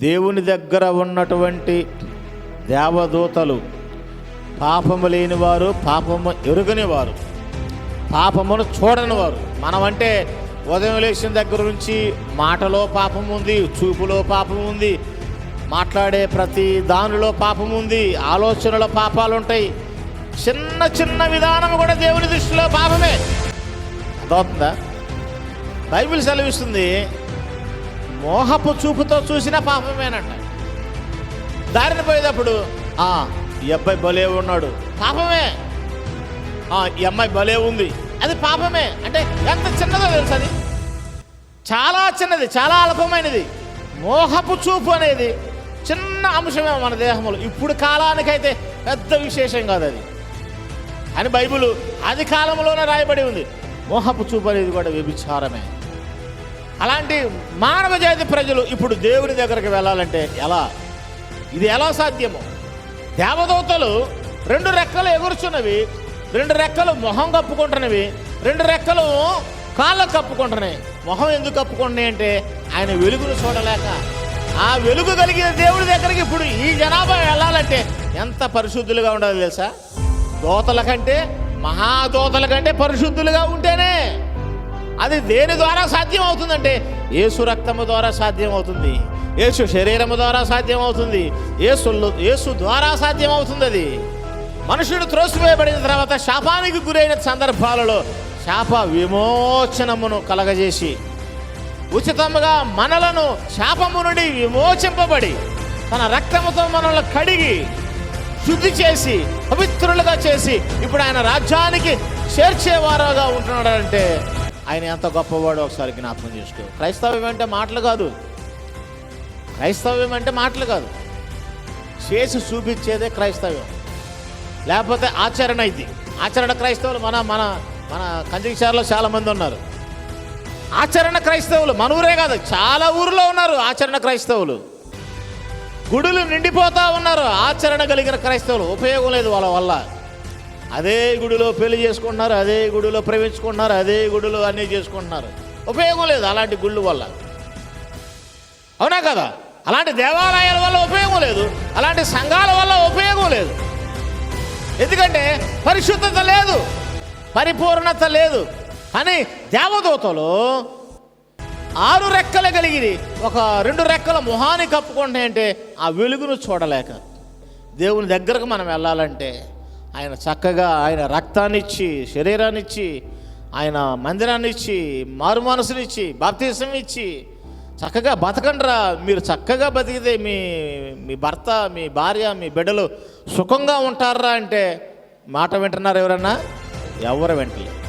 దేవుని దగ్గర ఉన్నటువంటి దేవదూతలు పాపము లేని వారు పాపము ఎరుగని వారు పాపమును చూడని వారు మనమంటే ఉదయం లేచిన దగ్గర నుంచి మాటలో పాపం ఉంది చూపులో పాపం ఉంది మాట్లాడే ప్రతి దానిలో పాపం ఉంది ఆలోచనలో పాపాలు ఉంటాయి. చిన్న చిన్న విధానం కూడా దేవుని దృష్టిలో పాపమే. అర్థమవుతుందా? బైబిల్ సెలవిస్తుంది మోహపు చూపుతో చూసిన పాపమేనంట. దారిని పోయేటప్పుడు "ఆ, ఈ అబ్బాయి భలే ఉన్నాడు. పాపమే. "ఆ, ఈ అమ్మాయి భలే ఉంది. అది పాపమే. అంటే ఎంత చిన్నదో తెలుసు అది. చాలా చిన్నది చాలా అల్పమైనది. మోహపు చూపు అనేది చిన్న అంశమే మన దేహంలో. ఇప్పుడు కాలానికైతే పెద్ద విశేషం కాదు అది. అని బైబిల్ అది కాలంలోనే రాయబడి ఉంది. మోహపు చూపు అనేది కూడా వ్యభిచారమే. అలాంటి మానవ జాతి ప్రజలు ఇప్పుడు దేవుని దగ్గరికి వెళ్ళాలంటే ఎలా? ఇది ఎలా సాధ్యమో? దేవదూతలు రెండు రెక్కలు ఎగురుచున్నవి రెండు రెక్కలు మొహం కప్పుకుంటున్నవి రెండు రెక్కలు కాళ్ళకు కప్పుకుంటున్నాయి. మొహం ఎందుకు కప్పుకుంటున్నాయి అంటే ఆయన వెలుగును చూడలేక. ఆ వెలుగు కలిగిన దేవుడి దగ్గరికి ఇప్పుడు ఈ జనాభా వెళ్ళాలంటే ఎంత పరిశుద్ధులుగా ఉండాలి తెలుసా? దోతల కంటే మహాదోతల కంటే పరిశుద్ధులుగా ఉంటేనే అది దేని ద్వారా సాధ్యం అవుతుందంటే ఏసు రక్తము ద్వారా సాధ్యం అవుతుంది ఏసు శరీరము ద్వారా సాధ్యం అవుతుంది ఏసు ఏసు ద్వారా సాధ్యం అవుతుంది అది మనుషుడు త్రోసివేయబడిన తర్వాత శాపానికి గురైన సందర్భాలలో శాప విమోచనమును కలగజేసి ఉచితముగా మనలను శాపము నుండి విమోచింపబడి తన రక్తముతో మనల్ని కడిగి శుద్ధి చేసి పవిత్రులుగా చేసి ఇప్పుడు ఆయన రాజ్యానికి చేర్చేవారుగా ఉంటున్నాడంటే ఆయన ఎంత గొప్పవాడు ఒకసారి జ్ఞాపకం చేసుకో. క్రైస్తవ్యం అంటే మాటలు కాదు. క్రైస్తవ్యం అంటే మాటలు కాదు. చేసి చూపించేదే క్రైస్తవ్యం. లేకపోతే ఆచరణ ఇది. ఆచరణ క్రైస్తవులు మన మన మన కంచికిచారులో చాలామంది ఉన్నారు. ఆచరణ క్రైస్తవులు మన ఊరే కాదు చాలా ఊర్లో ఉన్నారు ఆచరణ క్రైస్తవులు. గుడులు నిండిపోతూ ఉన్నారు ఆచరణ కలిగిన క్రైస్తవులు. ఉపయోగం లేదు వాళ్ళ వల్ల. అదే గుడిలో పెళ్ళి చేసుకుంటున్నారు అదే గుడిలో ప్రవేశించుకుంటున్నారు అదే గుడిలో అన్నీ చేసుకుంటున్నారు. ఉపయోగం లేదు అలాంటి గుళ్ళు వల్ల. అవునా కదా? అలాంటి దేవాలయాల వల్ల ఉపయోగం లేదు. అలాంటి సంఘాల వల్ల ఉపయోగం లేదు. ఎందుకంటే పరిశుద్ధత లేదు పరిపూర్ణత లేదు. కానీ దేవదూతలు ఆరు రెక్కలు కలిగి ఒక రెండు రెక్కల మొహాన్ని కప్పుకుంటాయంటే ఆ వెలుగును చూడలేక దేవుని దగ్గరకు మనం వెళ్ళాలంటే ఆయన చక్కగా ఆయన రక్తాన్నిచ్చి శరీరాన్నిచ్చి ఆయన మందిరాన్నిచ్చి మారు మనసునిచ్చి బాప్తీసం ఇచ్చి చక్కగా బతకండ్రా. మీరు చక్కగా బతికితే మీ మీ భర్త మీ భార్య మీ బిడ్డలు సుఖంగా ఉంటారా అంటే మాట వింటున్నారు ఎవరన్నా? ఎవరు వింటలేదు.